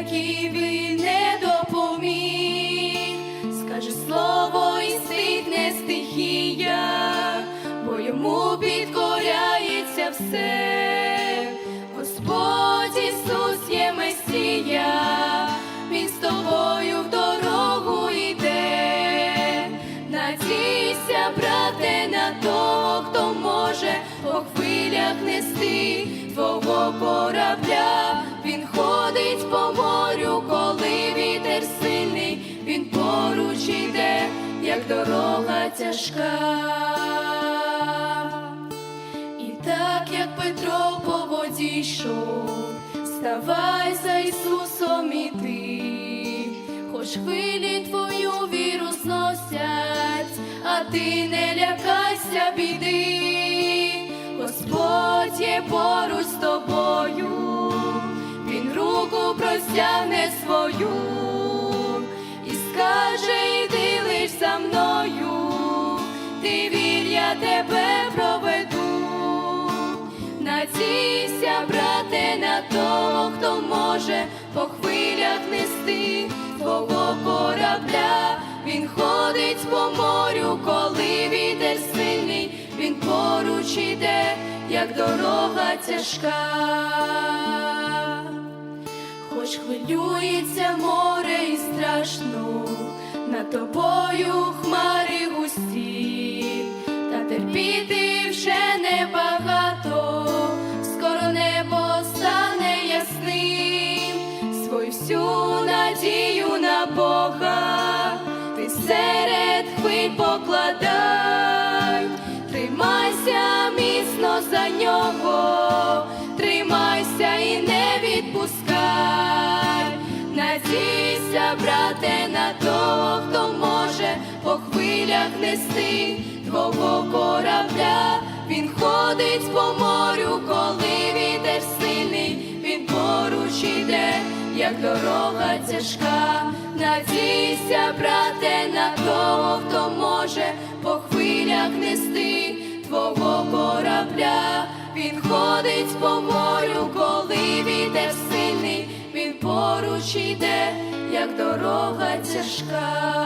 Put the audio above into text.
в якій би не допоміг. Скаже слово і стихне стихія, бо йому підкоряється все. Господь Ісус є Месія, Він з тобою в дорогу йде. Надійся, брате, на того, хто може по хвилях нести твого корабля. Він ходить по дорога тяжка. І так як Петро по воді йшов, ставай за Ісусом іди, хоч хвилі твою віру зносять, а ти не лякайся біди, Господь є поруч з тобою, Він руку простягне ти вір, я тебе проведу. Надійся, брате, на того, хто може по хвилях нести твого корабля. Він ходить по морю, коли вітер сильний, він поруч іде, як дорога тяжка. Хоч хвилюється море і страшно, над тобою хмари всю надію на Бога, ти серед хвиль покладай, тримайся міцно за нього, тримайся і не відпускай, надійся, брате, на того, хто може по хвилях нести твого корабля. Він ходить по морю, як дорога тяжка. Надійся, брате, на того, хто може по хвилях нести твого корабля. Він ходить по морю, коли вітер сильний, він поруч іде, як дорога тяжка.